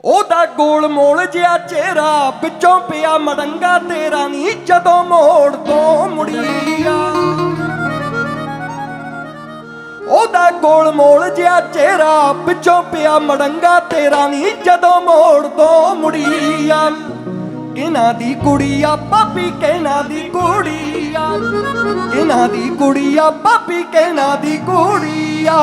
ਉਹਦਾ ਗੋਲ ਮੋਲ ਜਿਹਾ ਚਿਹਰਾ ਵਿੱਚੋਂ ਪਿਆ ਮੜੰਗਾ ਤੇਰਾ ਨੀ, ਜਦੋਂ ਮੋੜ ਤੋਂ ਮੁੜੀਆ। ਉਹਦਾ ਗੋਲ ਮੋਲ ਜਿਹਾ ਚਿਹਰਾ ਵਿੱਚੋਂ ਪਿਆ ਮੜੰਗਾ ਤੇਰਾ ਨੀ, ਜਦੋਂ ਮੋੜ ਤੋਂ ਮੁੜੀਆ। ਇਹਨਾਂ ਦੀ ਕੁੜੀਆ ਪਾਪੀ ਕਿਨਾਂ ਦੀ ਕੁੜੀਆ। ਇਹਨਾਂ ਦੀ ਕੁੜੀਆ ਪਾਪੀ ਕਹਿਣਾ ਦੀ ਕੁੜੀਆ।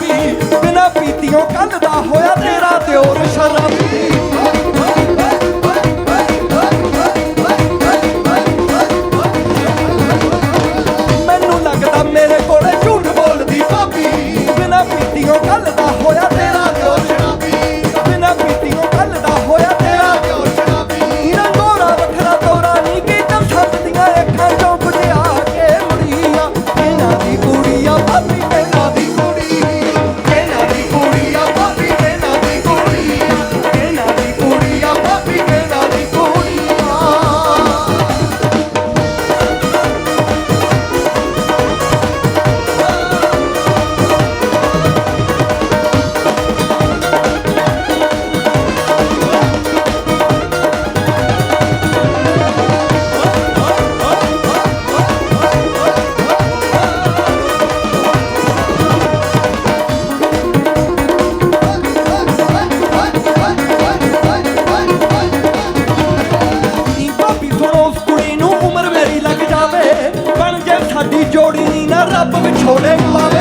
ਪੀ ਬਿਨਾ ਦਾ Oh, they love